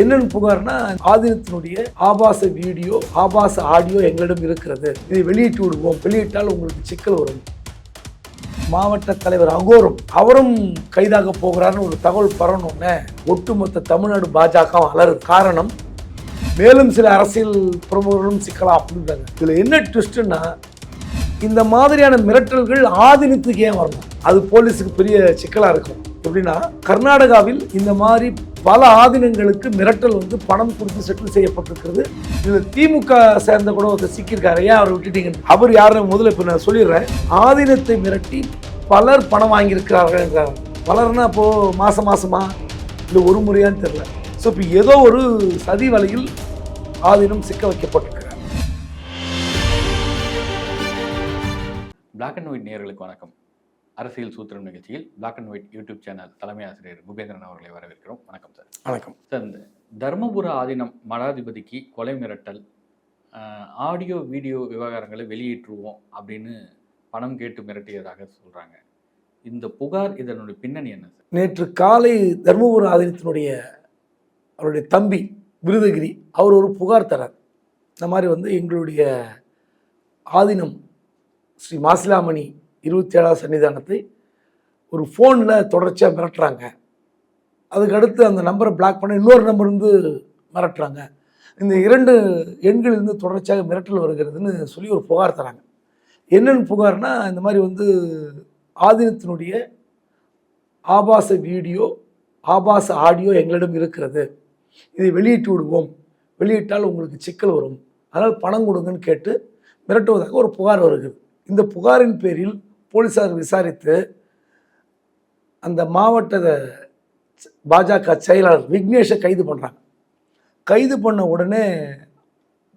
என்னென்னு புகார்னா ஆதினத்தினுடைய ஆபாச வீடியோ ஆபாச ஆடியோ எங்களிடம் இருக்கிறது. இதை வெளியிட்டு விடுவோம். வெளியிட்டால் உங்களுக்கு சிக்கல் வரும். மாவட்ட தலைவர் அகோரும் அவரும் கைதாக போகிறார்னு ஒரு தகவல் பரணுன்னே ஒட்டுமொத்த தமிழ்நாடு பாஜக அலறுது காரணம் மேலும் சில அரசியல் பிரமுகர்களும் சிக்கலாம் அப்படின்றாங்க. இதில் என்ன ட்விஸ்ட்னா இந்த மாதிரியான மிரட்டல்கள் ஆதினத்துக்கு ஏன் வரணும்? அது போலீஸுக்கு பெரிய சிக்கலாக இருக்கும். எப்படின்னா கர்நாடகாவில் இந்த மாதிரி பல ஆதீனங்களுக்கு மிரட்டல் வந்து பணம் கொடுத்து செட்டில் செய்யப்பட்டிருக்கிறது. இது திமுக சேர்ந்த கூட ஒருத்தர் சிக்கியிருக்காரு. ஏன் அவர் விட்டுட்டீங்க. அவர் யாருன்னு முதல்ல இப்போ நான் சொல்லிடுறேன். ஆதீனத்தை மிரட்டி பலர் பணம் வாங்கியிருக்கிறார்கள் என்றார். பலர்னா இப்போது மாதம் மாதமா இல்லை ஒரு முறையான்னு தெரியல. ஸோ இப்போ ஏதோ ஒரு சதி வலையில் ஆதீனம் சிக்க வைக்கப்பட்டிருக்கிறார் பிளாக் அண்ட் ஒயிட் நேர்களுக்கு வணக்கம். அரசியல் சூத்திரம் நிகழ்ச்சியில் black and white YouTube channel தலைமை ஆசிரியர் குபேந்திரன் அவர்களை வரவேற்கிறோம். வணக்கம் சார். வணக்கம். சார் இந்த தர்மபுர ஆதீனம் மடாதிபதிக்கு கொலை மிரட்டல் ஆடியோ வீடியோ விவகாரங்களை வெளியிட்டுருவோம் அப்படின்னு பணம் கேட்டு மிரட்டியதாக சொல்றாங்க. இந்த புகார் இதனுடைய பின்னணி என்ன சார்? நேற்று காலை தர்மபுரம் ஆதீனத்தினுடைய அவருடைய தம்பி விருதகிரி அவர் ஒரு புகார் தரார். இந்த மாதிரி வந்து எங்களுடைய ஆதீனம் ஸ்ரீ மாசிலாமணி இருபத்தி ஏழாவது சன்னிதானத்தை ஒரு ஃபோனில் தொடர்ச்சியாக மிரட்டுறாங்க. அதுக்கு அடுத்து அந்த நம்பரை பிளாக் பண்ண இன்னொரு நம்பர் வந்து மிரட்டுறாங்க. இந்த இரண்டு எண்களிலிருந்து தொடர்ச்சியாக மிரட்டல் வருகிறதுன்னு சொல்லி ஒரு புகார் தராங்க. என்னென்னு புகார்னா இந்த மாதிரி வந்து ஆதீனத்தினுடைய ஆபாச வீடியோ ஆபாச ஆடியோ எங்களிடம் இருக்கிறது. இதை வெளியிட்டு விடுவோம். வெளியிட்டால் உங்களுக்கு சிக்கல் வரும். அதனால் பணம் கொடுங்கன்னு கேட்டு மிரட்டுவதாக ஒரு புகார் வருகிறது. இந்த புகாரின் பேரில் போலீசார் விசாரித்து அந்த மாவட்ட பாஜக செயலாளர் விக்னேஷை கைது பண்ணுறாங்க கைது பண்ண உடனே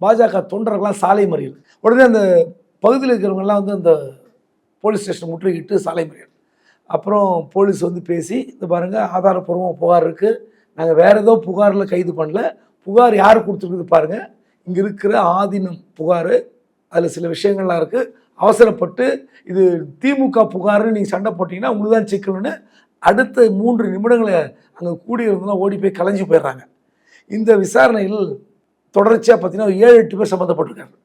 பாஜக தொண்டர்கள்லாம் சாலை மறியல். உடனே அந்த பகுதியில் இருக்கிறவங்கலாம் வந்து அந்த போலீஸ் ஸ்டேஷன் முற்றுகிட்டு சாலை மறியல். அப்புறம் போலீஸ் வந்து பேசி இந்த பாருங்கள் ஆதாரப்பூர்வமாக புகார் இருக்குது நாங்கள் வேறு ஏதோ புகாரில் கைது பண்ணல. புகார் யார் கொடுத்துருக்குது பாருங்கள் இங்கே இருக்கிற ஆதீனம் புகார். அதில் சில விஷயங்கள்லாம் இருக்குது அவசரப்பட்டு இது திமுக புகார்னு நீங்கள் சண்டை போட்டிங்கன்னா உங்களுக்கு தான் சிக்கல்னு அடுத்த மூன்று நிமிடங்களை அங்கே கூடியிருந்தெல்லாம் ஓடி போய் கலைஞ்சு போயிடுறாங்க. இந்த விசாரணையில் தொடர்ச்சியாக பார்த்தீங்கன்னா ஒரு ஏழு எட்டு பேர் சம்மந்தப்பட்டிருக்காரு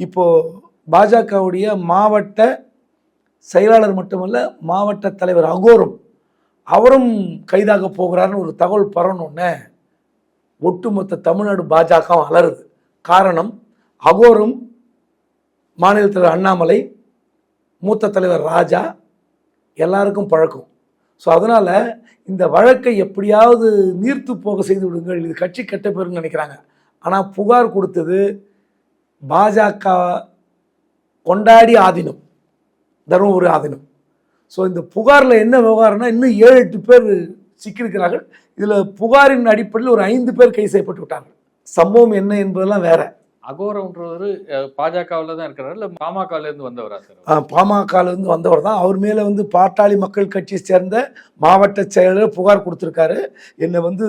இப்போது பாஜகவுடைய மாவட்ட செயலாளர் மட்டுமல்ல மாவட்ட தலைவர் அகோரும் அவரும் கைதாக போகிறாருன்னு ஒரு தகவல் பரவணுன்னே ஒட்டுமொத்த தமிழ்நாடு பாஜக அலறுது. காரணம் அகோரும் மாநில தலைவர் அண்ணாமலை மூத்த தலைவர் ராஜா எல்லாருக்கும் பழக்கம். ஸோ அதனால் இந்த வழக்கை எப்படியாவது நீர்த்து போக செய்து விடுங்கள். இது கட்சி கெட்ட பேருன்னு நினைக்கிறாங்க. ஆனால் புகார் கொடுத்தது பாஜக கொண்டாடி ஆதினம். தருமபுரி ஆதீனம். ஸோ இந்த புகாரில் என்ன விவகாரம்னா இன்னும் ஏழு எட்டு பேர் சிக்கியிருக்கிறார்கள். இதில் புகாரின் அடிப்படையில் ஒரு ஐந்து பேர் கைது செய்யப்பட்டு விட்டார்கள். சம்பவம் என்ன என்பதெல்லாம் வேறு. அகோரம்ன்றவர் பாஜகவில் தான் இருக்கிறார் இல்லை பாமகலேருந்து வந்தவரா சார் பாமகலேருந்து வந்தவர் தான். அவர் மேலே வந்து பாட்டாளி மக்கள் கட்சியை சேர்ந்த மாவட்ட செயலர் புகார் கொடுத்துருக்காரு. என்னை வந்து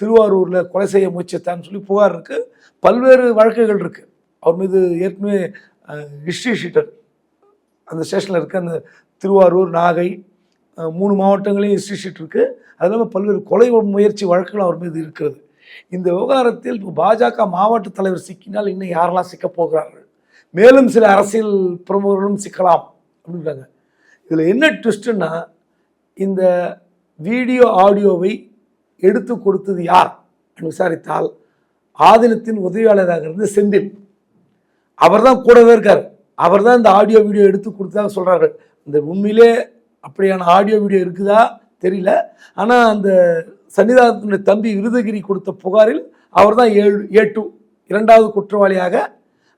திருவாரூரில் கொலை செய்ய முயற்சித்தான்னு சொல்லி புகார் இருக்குது பல்வேறு வழக்குகள் இருக்குது அவர் மீது ஏற்கனவே ஹிஸ்ட்ரி ஷீட்டர் அந்த ஸ்டேஷனில் இருக்க அந்த திருவாரூர் நாகை மூணு மாவட்டங்களையும் ஹிஸ்ட்ரி ஷீட் இருக்குது அது இல்லாமல் பல்வேறு கொலை முயற்சி வழக்குகள் அவர் மீது இருக்கிறது. இந்த விவகாரத்தில் பாஜக மாவட்ட தலைவர் சிக்கினால் இன்னும் யாரெல்லாம் சிக்கப் போகிறார்கள்? மேலும் சில அரசியல் பிரமுகர்களும் சிக்கலாம் அப்படின்றாங்க. இதில் என்ன ட்விஸ்ட்டுன்னா இந்த வீடியோ ஆடியோவை எடுத்து கொடுத்தது யார் என்று விசாரித்தால் ஆதினத்தின் உதவியாளராக இருந்து செந்தில். அவர் தான் கூடவே இருக்கார். அவர் தான் இந்த ஆடியோ வீடியோ எடுத்து கொடுத்ததாக சொல்கிறார்கள் இந்த உண்மையிலே அப்படியான ஆடியோ வீடியோ இருக்குதா? தெரியல. ஆனால் அந்த சன்னிதானத்தினுடைய தம்பி விருதகிரி கொடுத்த புகாரில் அவர் தான் ஏழு ஏ டூ இரண்டாவது குற்றவாளியாக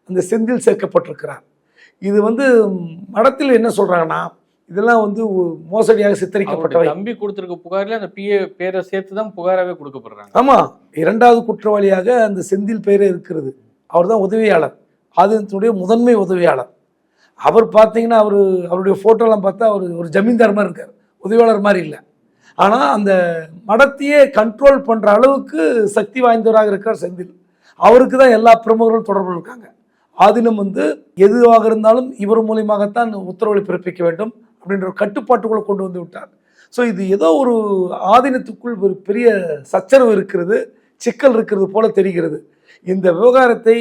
அந்த செந்தில் சேர்க்கப்பட்டிருக்கிறார். இது வந்து மடத்தில் என்ன சொல்கிறாங்கன்னா இதெல்லாம் வந்து மோசடியாக சித்தரிக்கப்பட்டவை. தம்பி கொடுத்திருக்க புகார்ல அந்த பிஏ பேரை சேர்த்து தான் புகாராவே கொடுக்கப்படுறாங்க. ஆமாம் இரண்டாவது குற்றவாளியாக அந்த செந்தில் பெயரே இருக்கிறது. அவர் தான் உதவியாளர். ஆதீனத்தினுடைய முதன்மை உதவியாளர். அவர் பார்த்தீங்கன்னா அவர் அவருடைய ஃபோட்டோலாம் பார்த்தா அவர் ஒரு ஜமீன்தார் மாதிரி இருக்கார். உதவியாளர் மாதிரி இல்லை. ஆனால் அந்த மடத்தையே கண்ட்ரோல் பண்ணுற அளவுக்கு சக்தி வாய்ந்தவராக இருக்கிறார் செந்தில். அவருக்கு தான் எல்லா பிரமுகர்களும் தொடர்பு இருக்காங்க. ஆதீனம் வந்து எதுவாக இருந்தாலும் இவர் மூலியமாகத்தான் உத்தரவுகளை பிறப்பிக்க வேண்டும் அப்படின்ற ஒரு கட்டுப்பாட்டுக்குள்ள கொண்டு வந்து விட்டார். ஸோ இது ஏதோ ஒரு ஆதீனத்துக்குள் ஒரு பெரிய சச்சரவு இருக்கிறது சிக்கல் இருக்கிறது போல தெரிகிறது. இந்த விவகாரத்தை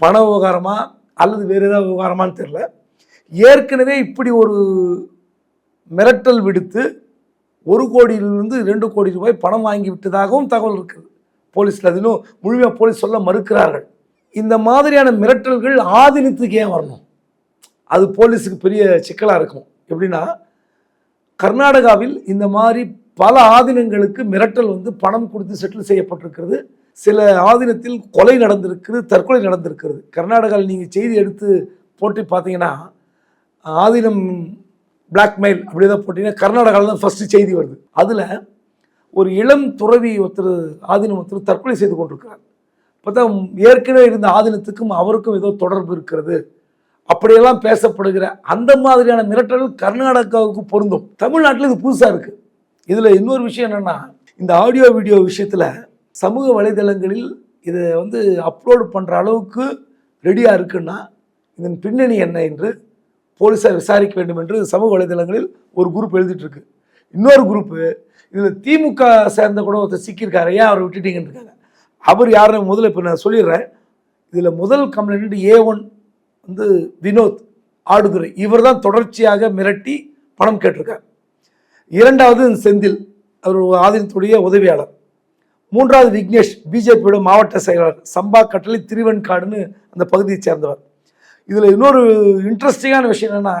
பண விவகாரமா அல்லது வேறு ஏதாவது விவகாரமான்னு தெரில ஏற்கனவே இப்படி ஒரு மிரட்டல் விடுத்து ஒரு கோடியிலிருந்து ரெண்டு கோடி ரூபாய் பணம் வாங்கி விட்டதாகவும் தகவல் இருக்குது. போலீஸில் அதிலும் முழுமையாக போலீஸ் சொல்ல மறுக்கிறார்கள். இந்த மாதிரியான மிரட்டல்கள் ஆதீனத்துக்கு ஏன் வரணும்? அது போலீஸுக்கு பெரிய சிக்கலாக இருக்கும். எப்படின்னா கர்நாடகாவில் இந்த மாதிரி பல ஆதீனங்களுக்கு மிரட்டல் வந்து பணம் கொடுத்து செட்டில் செய்யப்பட்டிருக்கிறது. சில ஆதீனத்தில் கொலை நடந்திருக்கிறது தற்கொலை நடந்திருக்கிறது. கர்நாடகாவில் நீங்கள் செய்தி எடுத்து போட்டு பார்த்தீங்கன்னா ஆதீனம் பிளாக்மெயில் அப்படி ஏதாவது போட்டிங்கன்னா கர்நாடகாவில் தான் ஃபஸ்ட்டு செய்தி வருது. அதில் ஒரு இளம் துறவி ஒருத்தர் ஆதீனம் ஒருத்தர் தற்கொலை செய்து கொண்டிருக்கிறார். பார்த்தா ஏற்கனவே இருந்த ஆதீனத்துக்கும் அவருக்கும் ஏதோ தொடர்பு இருக்கிறது. அப்படியெல்லாம் பேசப்படுகிற அந்த மாதிரியான மிரட்டல்கள் கர்நாடகாவுக்கு பொருந்தும். தமிழ்நாட்டில் இது புதுசாக இருக்குது இதில் இன்னொரு விஷயம் என்னென்னா இந்த ஆடியோ வீடியோ விஷயத்தில் சமூக வலைதளங்களில் இதை வந்து அப்லோடு பண்ணுற அளவுக்கு ரெடியாக இருக்குன்னா இதன் பின்னணி என்ன என்று போலீஸார் விசாரிக்க வேண்டும் என்று சமூக வலைதளங்களில் ஒரு குரூப் எழுதிட்டுருக்கு. இன்னொரு குரூப்பு இதில் திமுக சேர்ந்த கூட ஒருத்தர் சிக்கியிருக்காரு. ஏன் அவரை விட்டுட்டீங்கன்னு இருக்காங்க. அவர் யாருன்னு முதல்ல இப்போ நான் சொல்லிடுறேன். இதில் முதல் கம்ப்ளைண்ட் ஏ ஒன் வந்து வினோத் ஆடுதுறை இவர் தான் தொடர்ச்சியாக மிரட்டி பணம் கேட்டிருக்கார். இரண்டாவது செந்தில் அவர் ஆதீனத்துடைய உதவியாளர். மூன்றாவது விக்னேஷ் பிஜேபியோட மாவட்ட செயலாளர். சம்பா கட்டளை திருவெண்காடுன்னு அந்த பகுதியை சேர்ந்தவர். இதில் இன்னொரு இன்ட்ரெஸ்டிங்கான விஷயம் என்னென்னா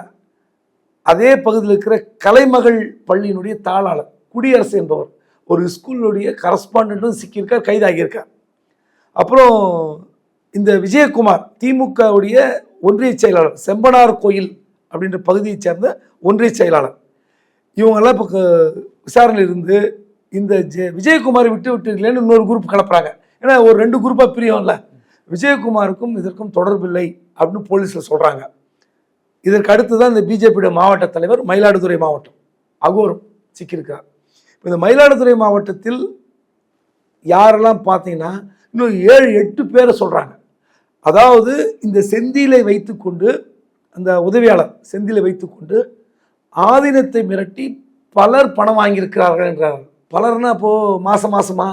அதே பகுதியில் இருக்கிற கலைமகள் பள்ளியினுடைய தாளாளர் குடியரசு என்பவர் ஒரு ஸ்கூலுடைய கரஸ்பாண்டும் சிக்கியிருக்கார் கைதாகியிருக்கார். அப்புறம் இந்த விஜயகுமார் திமுகவுடைய ஒன்றிய செயலாளர் செம்பனார் கோயில் அப்படின்ற பகுதியைச் சேர்ந்த ஒன்றிய செயலாளர். இவங்கெல்லாம் இப்போ விசாரணையில் இருந்து இந்த ஜெ விஜயகுமாரை விட்டு விட்டுருக்கலன்னு இன்னொரு குரூப் கலப்புறாங்க. ஏன்னா ஒரு ரெண்டு குரூப்பாக பிரியும்ல. விஜயகுமாருக்கும் இதற்கும் தொடர்பில்லை. அப்படின்னு போலீஸில் சொல்கிறாங்க இதற்கு அடுத்து தான் இந்த பிஜேபியோட மாவட்ட தலைவர் மயிலாடுதுறை மாவட்டம் அகோரம் சிக்கியிருக்கார் இப்போ இந்த மயிலாடுதுறை மாவட்டத்தில் யாரெல்லாம் பார்த்தீங்கன்னா இன்னும் ஏழு எட்டு பேரை சொல்கிறாங்க அதாவது இந்த செந்திலை வைத்துக்கொண்டு அந்த உதவியாளர் செந்திலை வைத்துக்கொண்டு ஆதீனத்தை மிரட்டி பலர் பணம் வாங்கியிருக்கிறார்கள் என்றார். பலர்னா இப்போது மாதம் மாதமா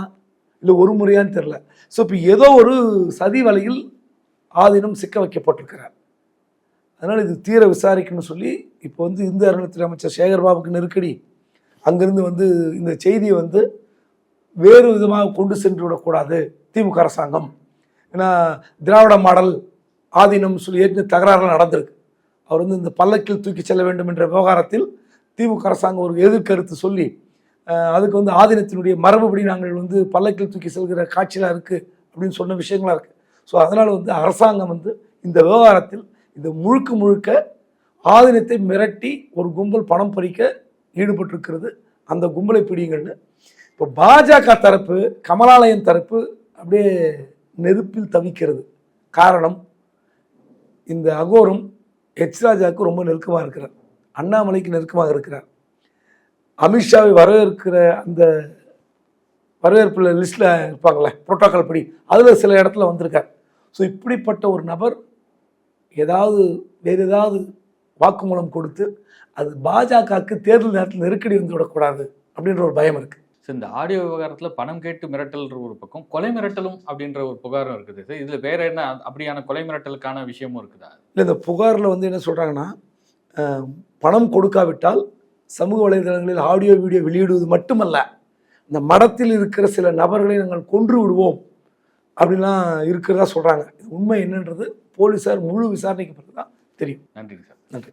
இல்லை ஒரு முறையான்னு தெரில ஸோ இப்போ ஏதோ ஒரு சதி வலையில் ஆதீனம் சிக்க வைக்கப்பட்டிருக்கிறார். அதனால் இது தீர விசாரிக்கணும்னு சொல்லி இப்போ வந்து இந்து அறநிலையத்துறை அமைச்சர் சேகர்பாபுக்கு நெருக்கடி. அங்கேருந்து வந்து இந்த செய்தியை வந்து வேறு விதமாக கொண்டு சென்று விடக்கூடாது திமுக அரசாங்கம். ஏன்னா திராவிட மாடல் ஆதீனம் சொல்லி ஏற்கனவே தகராறுலாம் நடந்திருக்கு. அவர் வந்து இந்த பல்லக்கில் தூக்கி செல்ல வேண்டும் என்ற விவகாரத்தில் திமுக அரசாங்கம் ஒரு எதிர்கருத்து சொல்லி அதுக்கு வந்து ஆதீனத்தினுடைய மரபுபடி நாங்கள் வந்து பல்லக்கில் தூக்கி செல்கிற காட்சியெலாம் இருக்குது அப்படின்னு சொன்ன விஷயங்களாக இருக்குது ஸோ அதனால் வந்து அரசாங்கம் வந்து இந்த விவகாரத்தில் இந்த முழுக்க முழுக்க ஆதீனத்தை மிரட்டி ஒரு கும்பல் பணம் பறிக்க ஈடுபட்டிருக்கிறது. அந்த கும்பலை பிடிங்கள்னு இப்போ பாஜக தரப்பு கமலாலயம் தரப்பு அப்படியே நெருப்பில் தவிக்கிறது. காரணம் இந்த அகோரம் ஹெச் ராஜாவுக்கு ரொம்ப நெருக்கமாக இருக்கிறார். அண்ணாமலைக்கு நெருக்கமாக இருக்கிறார். அமித்ஷாவை வரவேற்கிற அந்த வரவேற்பில் லிஸ்ட்டில் இருப்பாங்களே புரோட்டோக்கால் படி அதில் சில இடத்துல வந்திருக்கார். ஸோ இப்படிப்பட்ட ஒரு நபர் ஏதாவது வேறு ஏதாவது வாக்குமூலம் கொடுத்து அது பாஜகவுக்கு தேர்தல் நேரத்தில் நெருக்கடி வந்து விடக்கூடாது அப்படின்ற ஒரு பயம் இருக்குது ஸோ இந்த ஆடியோ விவகாரத்துல பணம் கேட்டு மிரட்டல்ன்ற ஒரு பக்கம் கொலை மிரட்டலும் அப்படின்ற ஒரு புகாரும் இருக்குது. சார் இதுல வேற என்ன அப்படியான கொலை மிரட்டலுக்கான விஷயமும் இருக்குதா? இல்லை இந்த புகாரில் வந்து என்ன சொல்கிறாங்கன்னா பணம் கொடுக்காவிட்டால் சமூக வலைதளங்களில் ஆடியோ வீடியோ வெளியிடுவது மட்டுமல்ல இந்த மடத்தில் இருக்கிற சில நபர்களை நாங்கள் கொன்று விடுவோம். அப்படின்லாம் இருக்கிறதா சொல்கிறாங்க உண்மை என்னன்றது போலீஸார் முழு விசாரணைக்கு பிறகு தான் தெரியும். நன்றிங்க சார். நன்றி.